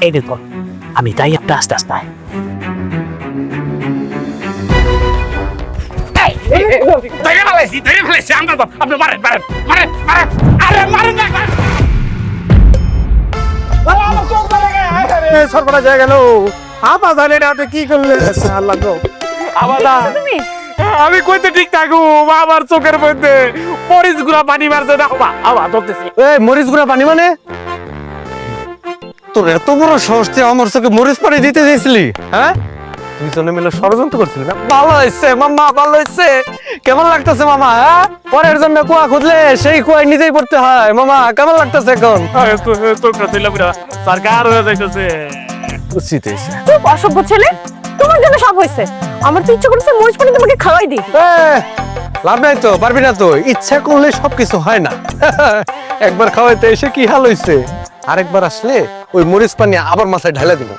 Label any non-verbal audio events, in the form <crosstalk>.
এই দেখো আমি তাই একটা আস্তে আস্তে ধরে ফেলেছি, ধরে ফেলেছি, আমরা তো- আপনি মারেন, মারেন, মারেন, মারেন। আরে, মারেন না, মারেন। আরে, আমার চোখ ধরে গেছে, আরে, সর্বনাশ গেল। আবার জানি না আপনি কি করলেন আল্লাহ গো। আবার আমি কইতে ঠিক থাকু আমার চোখের মধ্যে মরিচ গুড়া পানি মারছে দেখো বা আবার ধরতেছি এই মরিচ গুঁড়া পানি মানে তোর এত বড় সাহস তুই আমার চোখে মরিচ পানি দিতে দিয়েছিলি হ্যাঁ? দুইজনে মিলে ষড়যন্ত্র করছিলি না? ভালো হয়েছে মামা ভালো হয়েছে। কেমন লাগতেছে মামা হ্যাঁ? পরের জন্য কুয়া খুঁজলে সেই কুয়ায় নিজেই পড়তে হয়। মামা কেমন লাগতেছে এখন? সরকার হয়ে যাইতেছে। উচিত হয়েছে চুপ অসভ্য ছেলে। তোমার জন্য সব হয়েছে। আমার তো ইচ্ছে করছে মরিচ পানি তোমাকে খাওয়াই দিই। লাভ নাই তো পারবি না তো। ইচ্ছা করলে সবকিছু হয় না। <laughs> একবার খাওয়াইতে এসে কি হাল হয়েছে আরেকবার আসলে ওই মরিচ পানি আবার মাথায় ঢেলে দিব।